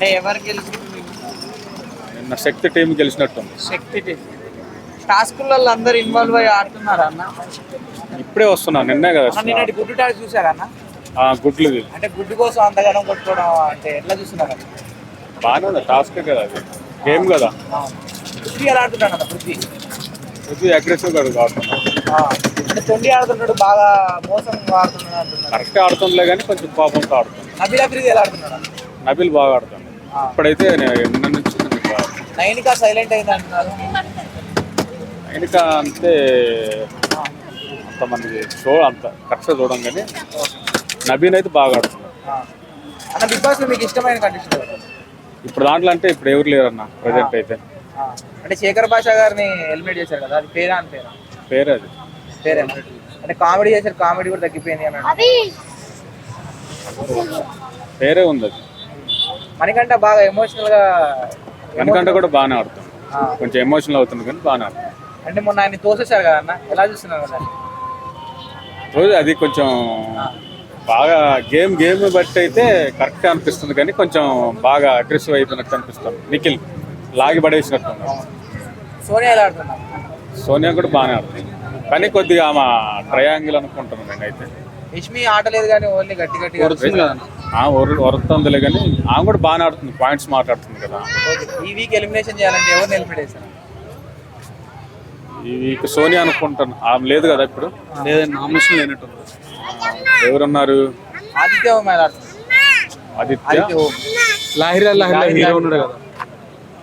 అంటే ఎవరు గెలిచింది నిన్న శక్తి టీం గెలిచినట్టుంది శక్తి టీం. టాస్కులలో అందరు ఇన్వాల్వ్ అయ్యి ఆడుతున్నారా అన్న? ఇప్పుడే వస్తున్నా నిన్నే కదా. నిన్నటి గుడ్డు టాస్ చూసారా అన్న? గుడ్లు అంటే గుడ్డు కోసం అంతగానం కొట్టుకోవడం అంటే ఎట్లా చూస్తున్నారు బాగానే ఉంది టాస్క్ కదా అది. గేమ్ కదా. పృథ్వీ ఎలా ఆడుతున్నాడు అన్న పృథ్వీ ఇది అగ్రెసివ్గా ఆడుతున్నాడు. ఆ, అంటే తొండి ఆడుతున్నాడు బాగా మోసం ఆడుతున్నాడు కరెక్ట్ ఆడుతుందిలే కానీ కొంచెం కోపంతో ఆడుతుంది నబీల్ అఫ్రీది ఎలా ఆడుతున్నాడు? నబిల్ బాగా ఆడుతుంది ఆ. ఇప్పుడైతే నేను నిన్న నుంచి. నైనికా సైలెంట్ అయింది అంటున్నారు? ఇంకా అంతే అంతమంది షో అంత కరెక్ట్గా చూడం కానీ నబీన్ అయితే బాగా ఆడుతున్నాడు. ఆ. అన్న బిగ్ బాస్లో మీకు ఇష్టమైన కండిషన్ ఇప్పుడు దాంట్లో అంటే ఇప్పుడు ఎవరు లేరన్న ప్రజెంట్ అయితే. అంటే శేఖర్ భాష గారిని ఎలిమినేట్ చేశారు కదా అది పేరా అని పేరా? పేరే అది. పేరేనా అంటే కామెడీ చేశారు కామెడీ కూడా తగ్గిపోయింది అని. పేరే ఉంది అది. మనకంటే బాగా ఎమోషనల్గా వెనకంటే కూడా బాగానే ఆడుతుంది. కొంచెం ఎమోషనల్ అవుతుంది కానీ బాగానే ఆడుతుంది అంటే మొన్న ఆయన తోసేశారు కదా అన్న? ఎలా చూస్తున్నారు కదా రోజు అది కొంచెం బాగా గేమ్ గేమ్ బట్టి అయితే కరెక్ట్ అనిపిస్తుంది కానీ కొంచెం బాగా అగ్రెసివ్ అయిపోయినట్టు అనిపిస్తుంది. నిఖిల్ లాగి పడేసినట్టు సోనియా ఎలా ఆడుతున్నారు? సోనియా కూడా బాగానే ఆడుతుంది. కానీ కొద్దిగా ఆమె ట్రయాంగిల్ అనుకుంటున్నాను నేనైతే. యష్మి ఆట లేదు కానీ ఓన్లీ గట్టి వరు- వరుతుందిలే కానీ ఆమె కూడా బాగానే ఆడుతుంది పాయింట్స్ మాట్లాడుతుంది కదా. ఈ వీక్ ఎలిమినేషన్ చేయాలంటే ఎవరిని ఎలిమినేట్ చేశారు ఈ వీక్ సోనియా అనుకుంటాను. ఆమె లేదు కదా ఇప్పుడు? లేదండి నామినేషన్ లేనట్టు ఎవరున్నారు? ఆదిత్య ఆదిత్య? లాహిరా లాహిరా హీరో ఉన్నాడు కదా.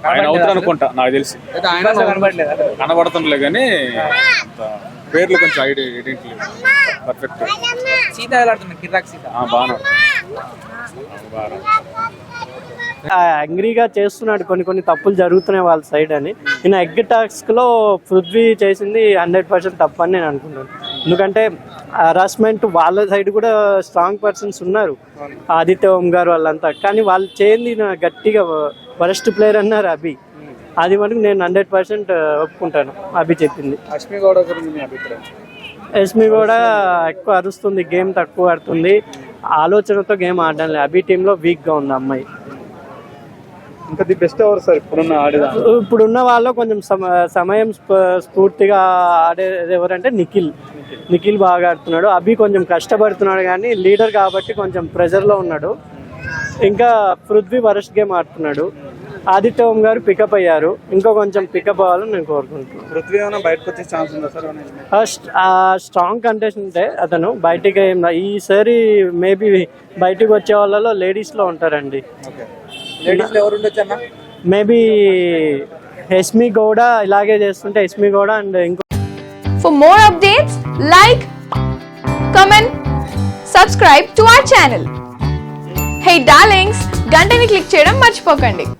ఆయన అవుతారు అనుకుంటా నాకు తెలిసి. ఆయన కనబడలేదు? అసలు. కనబడుతుందిలే కానీ పేర్లు కొంచెం ఐడి ఐడెంటిటీ పర్ఫెక్ట్. సీత ఎలా కిరాక్ సీత. బాగా. యాంగ్రీగా చేస్తున్నాడు. కొన్ని కొన్ని తప్పులు జరుగుతున్నాయి వాళ్ళ సైడ్ అని. నేను ఎగ్ టాస్క్లో పృథ్వీ చేసింది హండ్రెడ్ పర్సెంట్ తప్పని నేను అనుకుంటాను. ఎందుకంటే హరాస్మెంట్ వాళ్ళ సైడ్ కూడా స్ట్రాంగ్ పర్సన్స్ ఉన్నారు. ఆదిత్య ఓం గారు వాళ్ళంతా. కానీ వాళ్ళు చేయండి నా గట్టిగా వరస్ట్ ప్లేయర్ అన్నారు అభి. అది మటుకు నేను హండ్రెడ్ పర్సెంట్ ఒప్పుకుంటాను. అభి చెప్పింది. అశ్మి గౌడ గురించి మీ అభిప్రాయం? ఎస్మి కూడా ఎక్కువ అరుస్తుంది గేమ్ తక్కువ ఆడుతుంది. ఆలోచనతో గేమ్ ఆడడం లేదు. అభి టీంలో వీక్గా ఉంది అమ్మాయి. ఇంకా ది బెస్ట్ ఎవరు సార్ ఇప్పుడున్న ఆడిదా ఇప్పుడున్న వాళ్ళు కొంచెం సమ- సమయం స్ఫ- స్ఫూర్తిగా ఆడేది ఎవరంటే నిఖిల్. నిఖిల్ బాగా ఆడుతున్నాడు. అభి కొంచెం కష్టపడుతున్నాడు కానీ లీడర్ కాబట్టి కొంచెం ప్రెజర్లో ఉన్నాడు. ఇంకా పృథ్వీ వరస్ట్ గేమ్ ఆడుతున్నాడు. ఆదిత్య ఓం గారు పికప్ అయ్యారు. ఇంకా కొంచెం పికప్ అవ్వాలని నేను కోరుకుంటున్నాను. పృథ్వీ ఏమైనా బయటకు వచ్చే ఛాన్స్ ఉందా సార్ ఫస్ట్ ఆ స్ట్రాంగ్ కంటెస్టెంటే అతను బయటికి ఈసారి మేబీ బయటికి వచ్చే వాళ్ళలో లేడీస్లో ఉంటారండి. లేడీస్లో ఎవరు ఉండొచ్చు అన్న? మేబీ ఎస్మి గౌడ ఇలాగే చేస్తుంటే ఎస్మి గౌడ అండ్ ఇంకో For more updates, like, comment, subscribe to our channel. Hey darlings, గంటని click చేయడం మర్చిపోకండి.